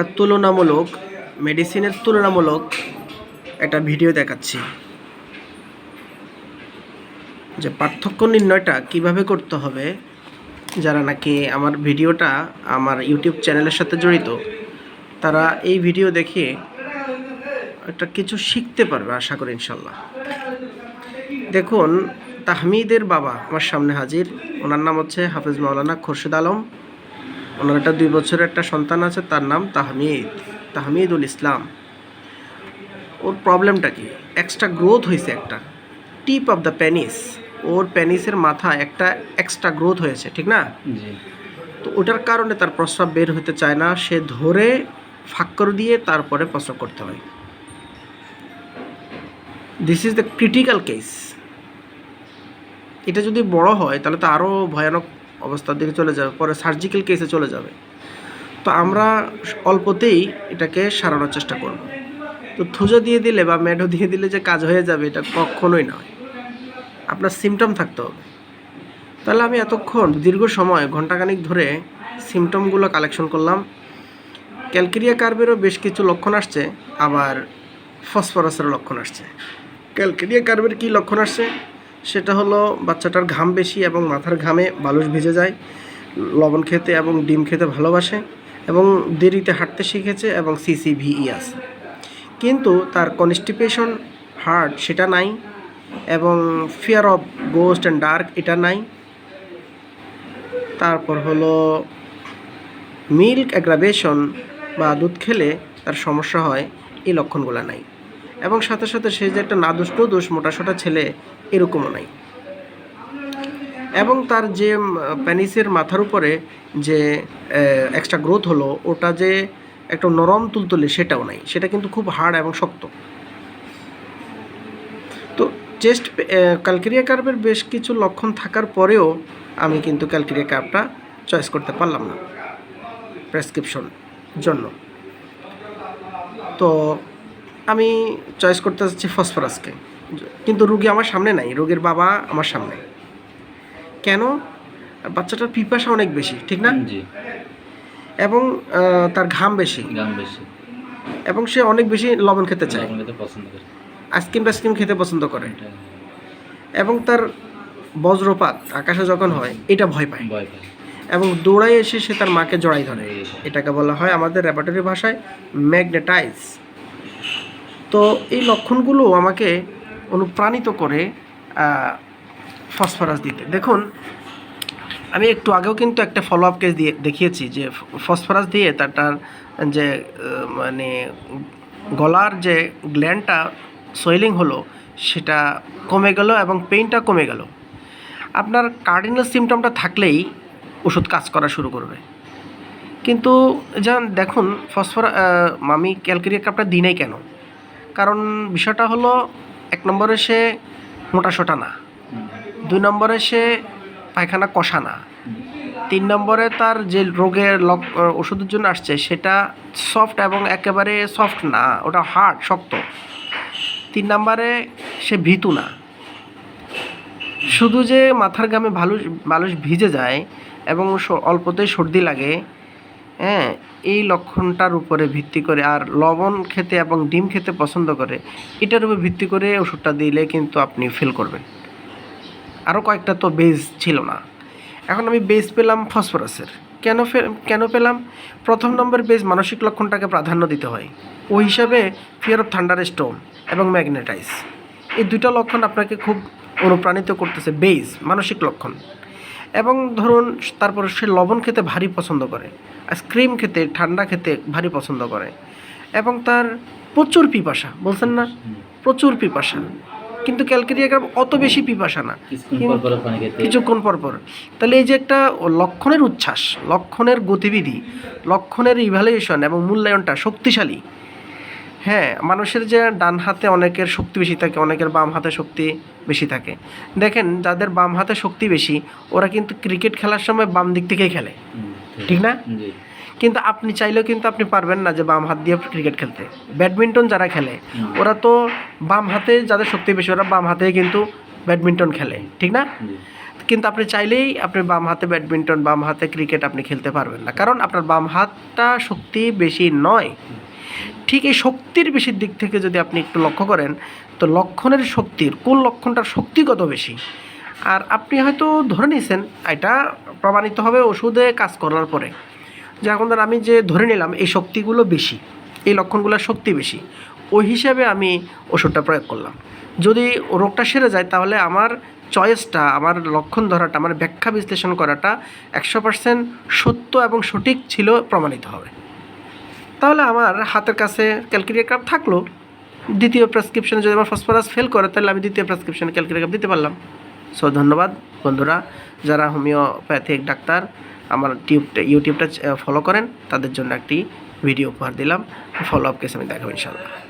একটা তুলনামূলক মেডিসিনের তুলনামূলক একটা ভিডিও দেখাচ্ছি। যে পার্থক্য নির্ণয়টা কীভাবে করতে হবে, যারা নাকি আমার ভিডিওটা আমার ইউটিউব চ্যানেলের সাথে জড়িত, তারা এই ভিডিও দেখে একটা কিছু শিখতে পারবে আশা করি ইনশাল্লাহ দেখুন, তাহমিদের বাবা আমার সামনে হাজির, ওনার নাম হচ্ছে হাফিজ মাওলানা খোরশেদ আলম। ওনার একটা দুই বছরের একটা সন্তান আছে তার নাম তাহমিদ তাহমিদুল ইসলাম। ওর প্রবলেমটা কি? এক্সট্রা গ্রোথ হয়েছে একটা। টিপ অফ দ্য প্যানিস ওর প্যানিসের মাথায় একটা এক্সট্রা গ্রোথ হয়েছে ঠিক না? তো ওটার কারণে তার প্রস্রাব বের হতে চায় না। সে ধরে ফাঁক করে দিয়ে তারপরে প্রস্রাব করতে হয়। This is the critical case এটা যদি বড় হয় তাহলে তো আরও ভয়ানক অবস্থার দিকে চলে যাবে, পরে সার্জিক্যাল কেসে চলে যাবে। তো আমরা অল্পতেই এটাকে সারানোর চেষ্টা করব। তো থুজো দিয়ে দিলে বা মেডো দিয়ে দিলে যে কাজ হয়ে যাবে এটা কখনোই নয়। আপনার সিমটম থাকতে হবে। তাহলে আমি এতক্ষণ, দীর্ঘ সময় ঘন্টাখানিক ধরে সিমটমগুলো কালেকশন করলাম। ক্যালকেরিয়া কার্ভেরও বেশ কিছু লক্ষণ আসছে, আবার ফসফরাসেরও লক্ষণ আসছে। ক্যালকেরিয়া কার্ভের কী লক্ষণ আসছে? সেটা হলো বাচ্চাটার ঘাম বেশি এবং মাথার ঘামে বালুস ভিজে যায়, লবণ খেতে এবং ডিম খেতে ভালোবাসে এবং দেরিতে হাঁটতে শিখেছে এবং সিসিভিই আছে। কিন্তু তার কনস্টিপেশন হার্ট সেটা নাই এবং fear of ghost and dark এটা নাই। তারপর হলো মিল্ক অ্যাগ্রাভেশন বা দুধ খেলে তার সমস্যা হয়, এই লক্ষণগুলো নাই। এবং সাথে সাথে সে যে একটা নাদুস নুদুস মোটাসোটা ছেলে, এরকমও নাই। এবং তার যে প্যানিসের মাথার উপরে যে এক্সট্রা গ্রোথ হলো, ওটা যে একটা নরম তুলতুলে সেটাও নাই। সেটা কিন্তু খুব হার্ড এবং শক্ত। তো চেস্ট ক্যালকেরিয়া কার্ভের বেশ কিছু লক্ষণ থাকার পরেও আমি কিন্তু ক্যালকেরিয়া কার্ভটা চয়েস করতে পারলাম না। প্রেসক্রিপশন জন্য। তো আমি চয়েস করতে চাচ্ছি ফসফরাসকে কিন্তু রুগী আমার সামনে নাই রোগীর বাবা আমার সামনে। কেন? বাচ্চাটার পিপাসা অনেক বেশি ঠিক না? জি। এবং তার ঘাম বেশি। গান বেশি। এবং সে অনেক বেশি লবণ খেতে চায়। পছন্দ করে। আইসক্রিম টাইসক্রিম খেতে পছন্দ করে। এবং তার বজ্রপাত আকাশে যখন হয় এটা ভয় পায়। ভয় পায়। এবং দৌড়ায় এসে সে তার মাকে জড়াই ধরে। এটাকে বলা হয় আমাদের র্যাপাটরি ভাষায় ম্যাগনেটাইজ তো এই লক্ষণগুলো আমাকে অনুপ্রাণিত করে ফসফরাস দিতে। দেখুন, আমি একটু আগেও কিন্তু একটা ফলো আপ কেস দিয়ে দেখিয়েছি যে ফসফরাস দিয়ে তার যে মানে গলার যে গ্ল্যান্ডটা সোয়েলিং হলো, সেটা কমে গেল এবং পেইনটা কমে গেল। আপনার কার্ডিনাল সিমটমটা থাকলেই ওষুধ কাজ করা শুরু করবে। কিন্তু যেমন দেখুন, ফসফর আমি ক্যালকেরিয়া কাপটা দিই নাই কেন? কারণ বিষয়টা হলো, এক নম্বরে সে মোটা সোটা না, দুই নম্বরে সে পায়খানা কষা না, তিন নম্বরে তার যে রোগের লক, ওষুধের জন্য আসছে সেটা সফট এবং একেবারে সফট না, ওটা হার্ড, শক্ত। তিন নম্বরে সে ভীতু না। শুধু যে মাথার গামে বালুস বালুস ভিজে যায় এবং অল্পতেই সর্দি লাগে হ্যাঁ এই লক্ষণটার উপরে ভিত্তি করে আর লবণ খেতে এবং ডিম খেতে পছন্দ করে, এটার উপর ভিত্তি করে ওষুধটা দিলে কিন্তু আপনি ফেল করবেন। আরও কয়েকটা তো বেজ ছিল না। এখন আমি বেজ পেলাম ফসফরাসের কেন কেন পেলাম? প্রথম নম্বর বেজ মানসিক লক্ষণটাকে প্রাধান্য দিতে হয়। ওই হিসাবে ফিয়ার অফ থান্ডার স্টোন এবং ম্যাগনেটাইজ এই দুইটা লক্ষণ আপনাকে খুব অনুপ্রাণিত করতেছে বেজ মানসিক লক্ষণ। এবং ধরুন তারপর সে লবণ খেতে ভারী পছন্দ করে আইসক্রিম খেতে ঠান্ডা খেতে ভারী পছন্দ করে এবং তার প্রচুর পিপাসা বলছেন না? প্রচুর পিপাসা। কিন্তু ক্যালকেরিয়া গ্রাম অত বেশি পিপাসা না। কিছুক্ষণ পর পর পানি খেতে কিছুক্ষণ পর পর। তাহলে এই যে একটা লক্ষণের উচ্ছ্বাস লক্ষণের গতিবিধি লক্ষণের ইভ্যালুয়েশন এবং মূল্যায়নটা শক্তিশালী হ্যাঁ মানুষের যে ডান হাতে অনেকের শক্তি বেশি থাকে অনেকের বাম হাতে শক্তি বেশি থাকে। দেখেন যাদের বাম হাতে শক্তি বেশি ওরা কিন্তু ক্রিকেট খেলার সময় বাম দিক থেকেই খেলে। ঠিক না? কিন্তু আপনি চাইলেও কিন্তু আপনি পারবেন না যে বাম হাত দিয়ে ক্রিকেট খেলতে। ব্যাডমিন্টন যারা খেলে ওরা তো বাম হাতে যাদের শক্তি বেশি ওরা বাম হাতে কিন্তু ব্যাডমিন্টন খেলে। ঠিক না? কিন্তু আপনি চাইলেই আপনি বাম হাতে ব্যাডমিন্টন বাম হাতে ক্রিকেট আপনি খেলতে পারবেন না। কারণ আপনার বাম হাতটা শক্তি বেশি নয়। ঠিক এই শক্তির বেশির দিক থেকে যদি আপনি একটু লক্ষ্য করেন, তো লক্ষণের শক্তির, কোন লক্ষণটার শক্তি কত বেশি? আর আপনি হয়তো ধরে নিয়েছেন এটা প্রমাণিত হবে ওষুধে কাজ করার পরে। যে এখন ধর আমি যে ধরে নিলাম, এই শক্তিগুলো বেশি, এই লক্ষণগুলোর শক্তি বেশি, ওই হিসাবে আমি ওষুধটা প্রয়োগ করলাম। যদি রোগটা সেরে যায়, তাহলে আমার চয়েসটা, আমার লক্ষণ ধরাটা, আমার ব্যাখ্যা বিশ্লেষণ করাটা একশো পার্সেন্ট সত্য এবং সঠিক ছিল, প্রমাণিত হবে। তাহলে আমার হাতের কাছে ক্যালকুলেটর কাপ থাকল। দ্বিতীয় প্রেসক্রিপশনে যদি আমার ফসফরাস ফেল করে, তাহলে আমি দ্বিতীয় প্রেসক্রিপশনে ক্যালকুলেটর কাপ দিতে পারলাম। সো ধন্যবাদ বন্ধুরা, যারা হোমিওপ্যাথিক ডাক্তার, আমার টিউব ইউটিউবটা ফলো করেন, তাদের জন্য একটি ভিডিও উপহার দিলাম। ফলো আপ কেস আমি দেখাবো ইনশাল্লাহ